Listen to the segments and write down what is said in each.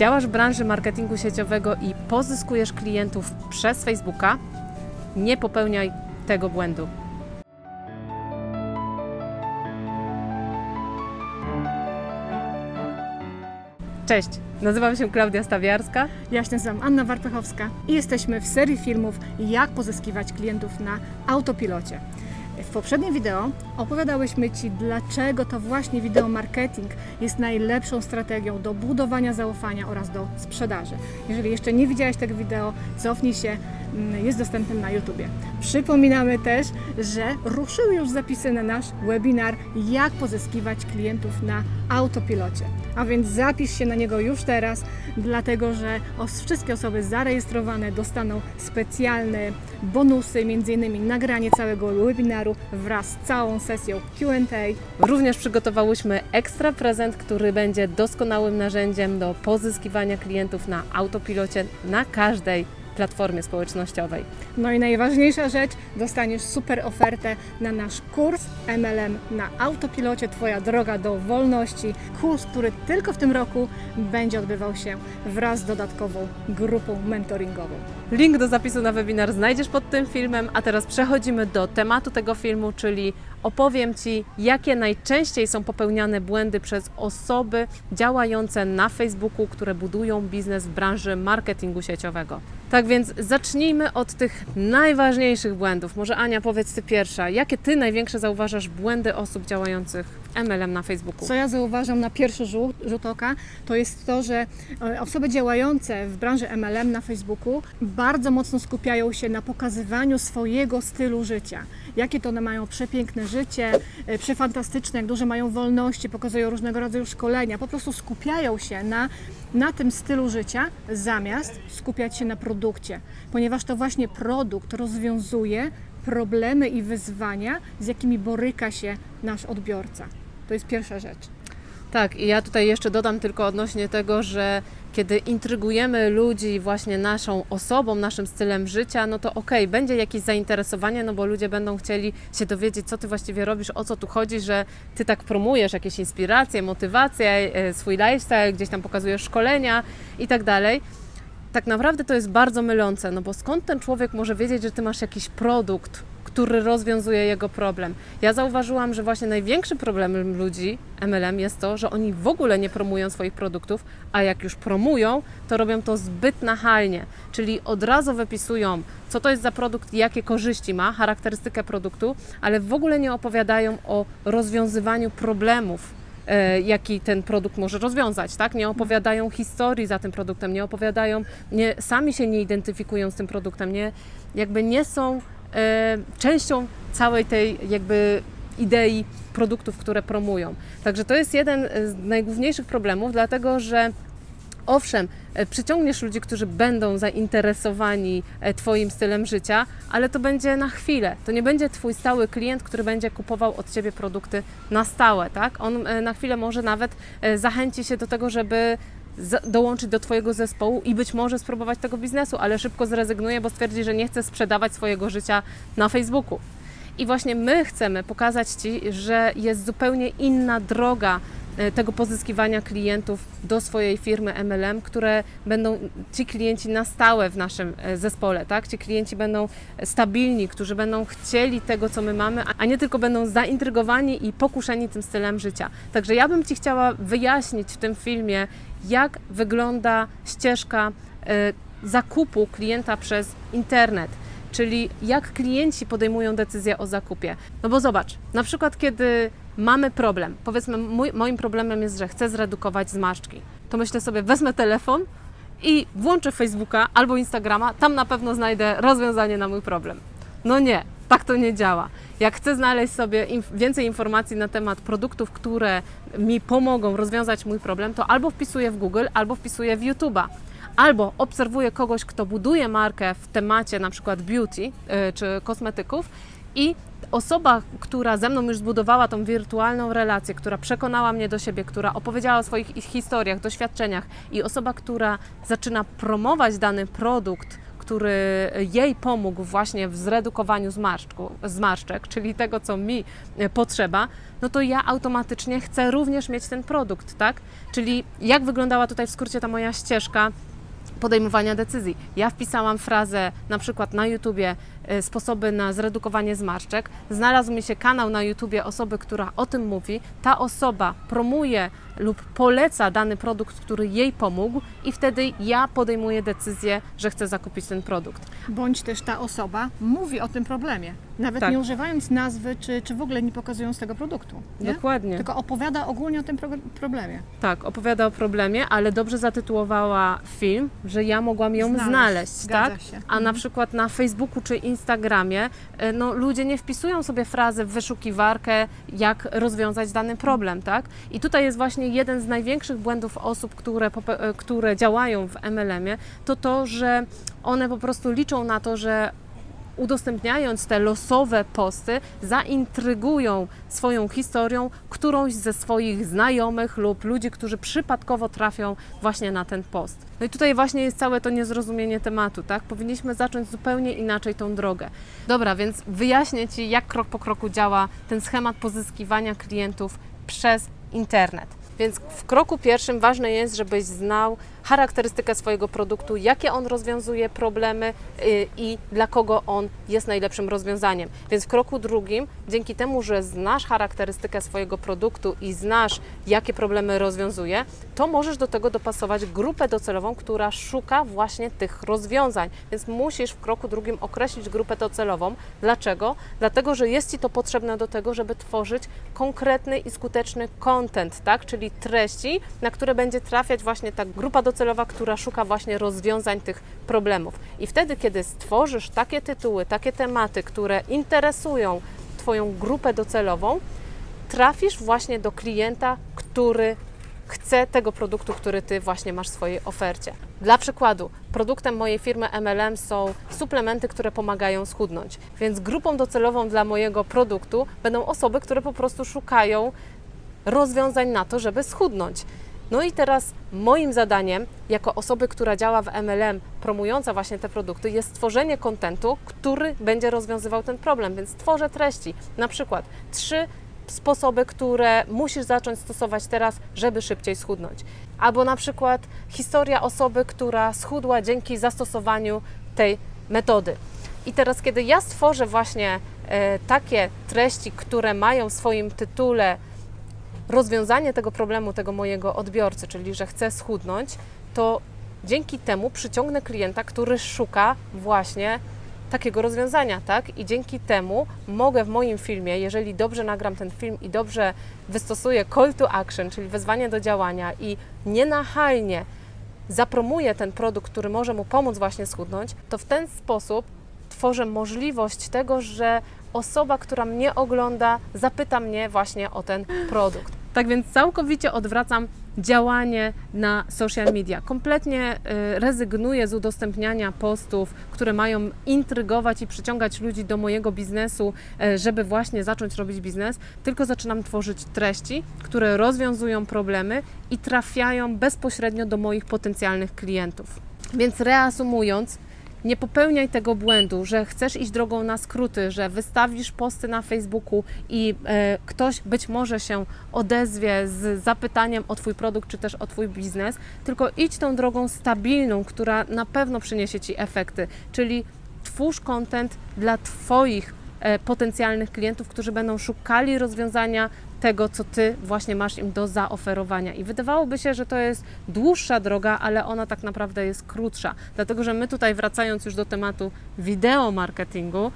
Działasz w branży marketingu sieciowego i pozyskujesz klientów przez Facebooka? Nie popełniaj tego błędu. Cześć, nazywam się Klaudia Stawiarska. Ja się nazywam Anna Warpechowska i jesteśmy w serii filmów Jak pozyskiwać klientów na autopilocie. W poprzednim wideo opowiadałyśmy Ci, dlaczego to właśnie wideo marketing jest najlepszą strategią do budowania zaufania oraz do sprzedaży. Jeżeli jeszcze nie widziałeś tego wideo, cofnij się, mm, jest dostępny na YouTubie. Przypominamy też, że ruszyły już zapisy na nasz webinar Jak pozyskiwać klientów na autopilocie. A więc zapisz się na niego już teraz, dlatego że wszystkie osoby zarejestrowane dostaną specjalne bonusy, m.in. nagranie całego webinaru wraz z całą sesją Q&A. Również przygotowałyśmy ekstra prezent, który będzie doskonałym narzędziem do pozyskiwania klientów na autopilocie na każdej platformie społecznościowej. No i najważniejsza rzecz, dostaniesz super ofertę na nasz kurs MLM na autopilocie Twoja droga do wolności. Kurs, który tylko w tym roku będzie odbywał się wraz z dodatkową grupą mentoringową. Link do zapisu na webinar znajdziesz pod tym filmem, a teraz przechodzimy do tematu tego filmu, czyli opowiem Ci, jakie najczęściej są popełniane błędy przez osoby działające na Facebooku, które budują biznes w branży marketingu sieciowego. Tak więc zacznijmy od tych najważniejszych błędów. Może Ania, powiedz Ty pierwsza, jakie Ty największe zauważasz błędy osób działających MLM na Facebooku? Co ja zauważam na pierwszy rzut, rzut oka, to jest to, że e, osoby działające w branży MLM na Facebooku bardzo mocno skupiają się na pokazywaniu swojego stylu życia. Jakie to one mają przepiękne życie, e, przefantastyczne, jak duże mają wolności, pokazują różnego rodzaju szkolenia. Po prostu skupiają się na, na tym stylu życia, zamiast skupiać się na produkcie, ponieważ to właśnie produkt rozwiązuje problemy i wyzwania, z jakimi boryka się nasz odbiorca. To jest pierwsza rzecz. Tak, i ja tutaj jeszcze dodam tylko odnośnie tego, że kiedy intrygujemy ludzi właśnie naszą osobą, naszym stylem życia, no to okej, będzie jakieś zainteresowanie, no bo ludzie będą chcieli się dowiedzieć, co ty właściwie robisz, o co tu chodzi, że ty tak promujesz jakieś inspiracje, motywacje, e, swój lifestyle, gdzieś tam pokazujesz szkolenia i tak dalej. Tak naprawdę to jest bardzo mylące, no bo skąd ten człowiek może wiedzieć, że ty masz jakiś produkt, który rozwiązuje jego problem. Ja zauważyłam, że właśnie największym problemem ludzi MLM jest to, że oni w ogóle nie promują swoich produktów, a jak już promują, to robią to zbyt nachalnie, czyli od razu wypisują, co to jest za produkt, jakie korzyści ma, charakterystykę produktu, ale w ogóle nie opowiadają o rozwiązywaniu problemów, jaki ten produkt może rozwiązać, tak? Nie opowiadają historii za tym produktem, nie opowiadają, nie, sami się nie identyfikują z tym produktem, nie, jakby nie są e, częścią całej tej jakby idei produktów, które promują. Także to jest jeden z najgłówniejszych problemów, dlatego że Owszem, e, przyciągniesz ludzi, którzy będą zainteresowani e, Twoim stylem życia, ale to będzie na chwilę. To nie będzie Twój stały klient, który będzie kupował od Ciebie produkty na stałe, tak? On e, na chwilę może nawet zachęci się do tego, żeby dołączyć do Twojego zespołu i być może spróbować tego biznesu, ale szybko zrezygnuje, bo stwierdzi, że nie chce sprzedawać swojego życia na Facebooku. I właśnie my chcemy pokazać Ci, że jest zupełnie inna droga tego pozyskiwania klientów do swojej firmy MLM, które będą ci klienci na stałe w naszym e, zespole, tak? Ci klienci będą stabilni, którzy będą chcieli tego, co my mamy, a nie tylko będą zaintrygowani i pokuszeni tym stylem życia. Także ja bym Ci chciała wyjaśnić w tym filmie, jak wygląda ścieżka e, zakupu klienta przez internet czyli jak klienci podejmują decyzję o zakupie. No bo zobacz, na przykład kiedy mamy problem, powiedzmy mój, moim problemem jest, że chcę zredukować zmarszczki, to myślę sobie, wezmę telefon i włączę Facebooka albo Instagrama, tam na pewno znajdę rozwiązanie na mój problem. No nie, tak to nie działa. Jak chcę znaleźć sobie więcej informacji na temat produktów, które mi pomogą rozwiązać mój problem, to albo wpisuję w Google, albo wpisuję w YouTube'a albo obserwuję kogoś, kto buduje markę w temacie na przykład beauty y, czy kosmetyków i osoba, która ze mną już zbudowała tą wirtualną relację, która przekonała mnie do siebie, która opowiedziała o swoich ich historiach, doświadczeniach i osoba, która zaczyna promować dany produkt, który jej pomógł właśnie w zredukowaniu zmarszczku, zmarszczek, czyli tego, co mi e, potrzeba, no to ja automatycznie chcę również mieć ten produkt, tak? Czyli jak wyglądała tutaj w skrócie ta moja ścieżka podejmowania decyzji. Ja wpisałam frazę na przykład na YouTubie sposoby na zredukowanie zmarszczek. Znalazł mi się kanał na YouTubie osoby, która o tym mówi. Ta osoba promuje lub poleca dany produkt, który jej pomógł i wtedy ja podejmuję decyzję, że chcę zakupić ten produkt. Bądź też ta osoba mówi o tym problemie, nawet Tak. nie używając nazwy, czy, czy w ogóle nie pokazując tego produktu. Nie? Dokładnie. Tylko opowiada ogólnie o tym pro- problemie. Tak, opowiada o problemie, ale dobrze zatytułowała film, że ja mogłam ją Znaleźć. znaleźć, tak? się. A na Mhm. przykład na Facebooku czy Instagramie, e, no ludzie nie wpisują sobie frazy w wyszukiwarkę, jak rozwiązać dany problem, tak? I tutaj jest właśnie jeden z największych błędów osób, które, e, które działają w MLM-ie, to to, że one po prostu liczą na to, że udostępniając te losowe posty, zaintrygują swoją historią którąś ze swoich znajomych lub ludzi, którzy przypadkowo trafią właśnie na ten post. No i tutaj właśnie jest całe to niezrozumienie tematu, tak? Powinniśmy zacząć zupełnie inaczej tą drogę. Dobra, więc wyjaśnię Ci, jak krok po kroku działa ten schemat pozyskiwania klientów przez internet. Więc w kroku pierwszym ważne jest, żebyś znał charakterystykę swojego produktu, jakie on rozwiązuje problemy y, i dla kogo on jest najlepszym rozwiązaniem. Więc w kroku drugim, dzięki temu, że znasz charakterystykę swojego produktu i znasz, jakie problemy rozwiązuje, to możesz do tego dopasować grupę docelową, która szuka właśnie tych rozwiązań. Więc musisz w kroku drugim określić grupę docelową. Dlaczego? Dlatego, że jest Ci to potrzebne do tego, żeby tworzyć konkretny i skuteczny content, tak? czyli treści, na które będzie trafiać właśnie ta grupa docelowa, która szuka właśnie rozwiązań tych problemów. I wtedy, kiedy stworzysz takie tytuły, takie tematy, które interesują Twoją grupę docelową, trafisz właśnie do klienta, który chce tego produktu, który Ty właśnie masz w swojej ofercie. Dla przykładu, produktem mojej firmy MLM są suplementy, które pomagają schudnąć. Więc grupą docelową dla mojego produktu będą osoby, które po prostu szukają rozwiązań na to, żeby schudnąć. No i teraz moim zadaniem, jako osoby, która działa w MLM, promująca właśnie te produkty, jest stworzenie kontentu, który będzie rozwiązywał ten problem. Więc tworzę treści, na przykład trzy sposoby, które musisz zacząć stosować teraz, żeby szybciej schudnąć. Albo na przykład historia osoby, która schudła dzięki zastosowaniu tej metody. I teraz, kiedy ja stworzę właśnie e, takie treści, które mają w swoim tytule rozwiązanie tego problemu, tego mojego odbiorcy, czyli że chcę schudnąć, to dzięki temu przyciągnę klienta, który szuka właśnie takiego rozwiązania, tak? I dzięki temu mogę w moim filmie, jeżeli dobrze nagram ten film i dobrze wystosuję call to action, czyli wezwanie do działania i nienachalnie zapromuję ten produkt, który może mu pomóc właśnie schudnąć, to w ten sposób tworzę możliwość tego, że osoba, która mnie ogląda, zapyta mnie właśnie o ten produkt. Tak więc całkowicie odwracam działanie na social media. Kompletnie y, rezygnuję z udostępniania postów, które mają intrygować i przyciągać ludzi do mojego biznesu, y, żeby właśnie zacząć robić biznes, tylko zaczynam tworzyć treści, które rozwiązują problemy i trafiają bezpośrednio do moich potencjalnych klientów. Więc reasumując, nie popełniaj tego błędu, że chcesz iść drogą na skróty, że wystawisz posty na Facebooku i e, ktoś być może się odezwie z zapytaniem o Twój produkt czy też o Twój biznes, tylko idź tą drogą stabilną, która na pewno przyniesie Ci efekty, czyli twórz content dla Twoich potencjalnych klientów, którzy będą szukali rozwiązania tego, co Ty właśnie masz im do zaoferowania. I wydawałoby się, że to jest dłuższa droga, ale ona tak naprawdę jest krótsza. Dlatego, że my tutaj wracając już do tematu wideo marketingu,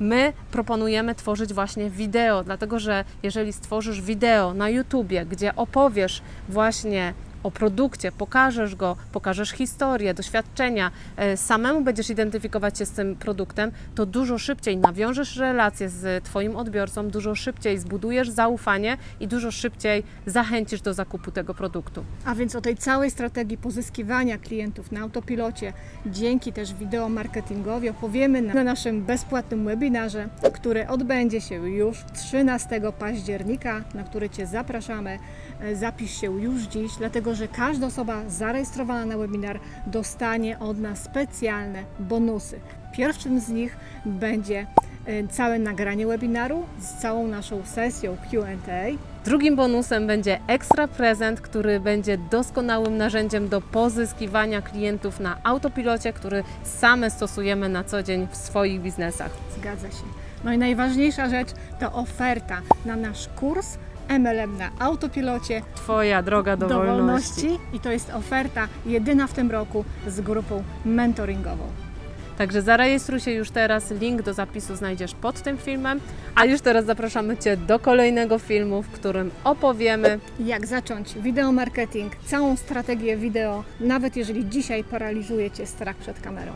my proponujemy tworzyć właśnie wideo, dlatego że jeżeli stworzysz wideo na YouTubie, gdzie opowiesz właśnie o produkcie, pokażesz go, pokażesz historię, doświadczenia, e, samemu będziesz identyfikować się z tym produktem, to dużo szybciej nawiążesz relacje z Twoim odbiorcą, dużo szybciej zbudujesz zaufanie i dużo szybciej zachęcisz do zakupu tego produktu. A więc o tej całej strategii pozyskiwania klientów na autopilocie, dzięki też wideo marketingowi opowiemy na naszym bezpłatnym webinarze, który odbędzie się już 13 października, na który Cię zapraszamy. E, Zapisz się już dziś, dlatego dlatego że każda osoba zarejestrowana na webinar dostanie od nas specjalne bonusy. Pierwszym z nich będzie e, całe nagranie webinaru z całą naszą sesją Q&A. Drugim bonusem będzie ekstra prezent, który będzie doskonałym narzędziem do pozyskiwania klientów na autopilocie, który same stosujemy na co dzień w swoich biznesach. Zgadza się. No i najważniejsza rzecz to oferta na nasz kurs MLM na autopilocie Twoja droga do, do wolności. wolności i to jest oferta jedyna w tym roku z grupą mentoringową. Także zarejestruj się już teraz, link do zapisu znajdziesz pod tym filmem, a już teraz zapraszamy Cię do kolejnego filmu, w którym opowiemy Jak zacząć wideo marketing, całą strategię wideo, nawet jeżeli dzisiaj paraliżuje Cię strach przed kamerą.